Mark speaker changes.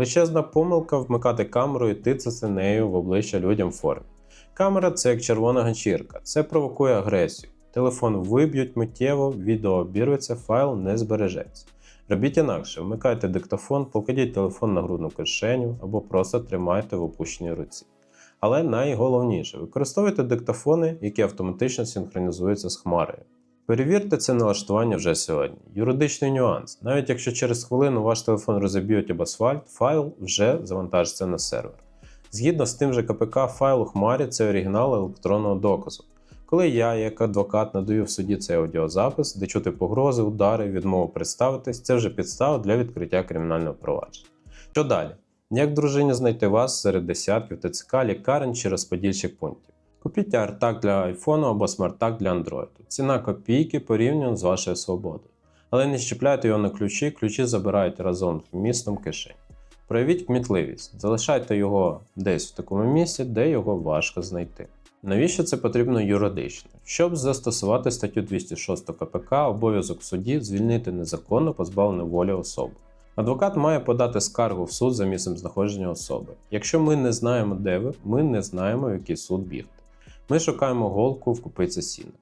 Speaker 1: Величезна помилка вмикати камеру і тицяти нею в обличчя людям в формі. Камера це як червона ганчірка, це провокує агресію. Телефон виб'ють миттєво, відео обірветься, файл не збережеться. Робіть інакше, вмикайте диктофон, покладіть телефон на грудну кишеню або просто тримайте в опущеній руці. Але найголовніше, використовуйте диктофони, які автоматично синхронізуються з хмарою. Перевірте це налаштування вже сьогодні. Юридичний нюанс. Навіть якщо через хвилину ваш телефон розіб'ють об асфальт, файл вже завантажиться на сервер. Згідно з тим же КПК, файл у хмарі це оригінал електронного доказу. Коли я, як адвокат, надаю в суді цей аудіозапис, де чути погрози, удари, відмову представитись, це вже підстава для відкриття кримінального провадження. Що далі? Як дружині знайти вас серед десятків ТЦК, лікарень чи розподільчих пунктів? Купіть AirTag для iPhone або SmartTag для Android. Ціна копійки порівняно з вашою свободою. Але не щепляйте його на ключі, ключі забирають разом з вмістом кишень. Проявіть кмітливість, залишайте його десь в такому місці, де його важко знайти. Навіщо це потрібно юридично? Щоб застосувати статтю 206 КПК, обов'язок в суді звільнити незаконно позбавлену волі особу. Адвокат має подати скаргу в суд за місцем знаходження особи. Якщо ми не знаємо, де ви, ми не знаємо, в який суд бігти. Ми шукаємо голку в купиці сіна.